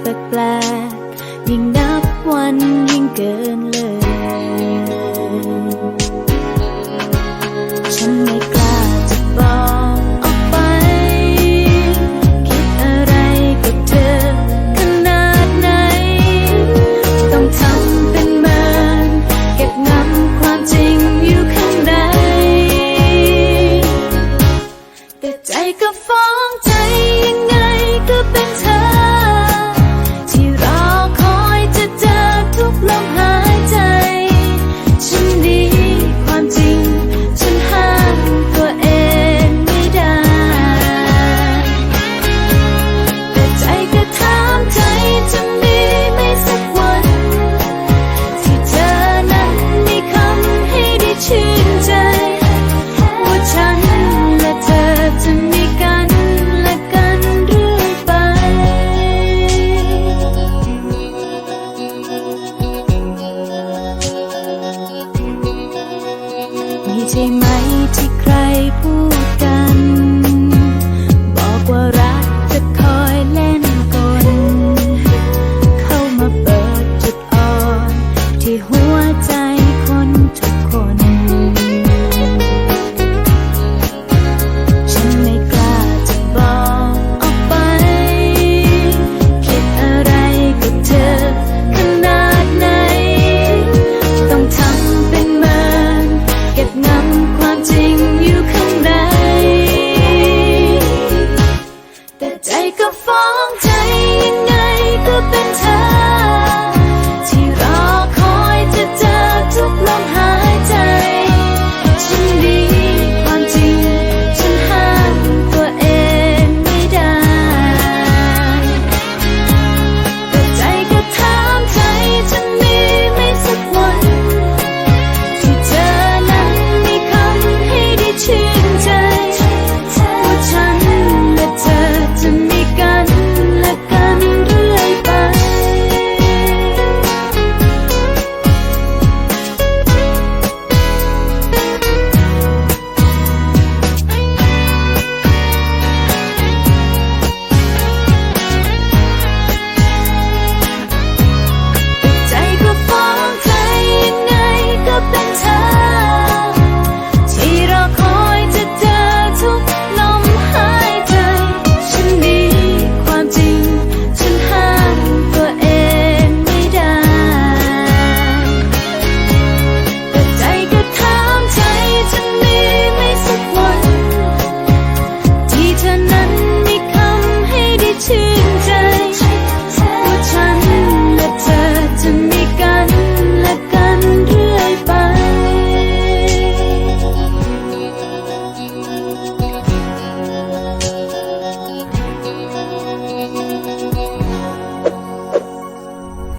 แปลกๆยิ่งนับวันยิ่งเกินเลย ใช่ไหมที่ใคร ใจก็ฟ้องเธอ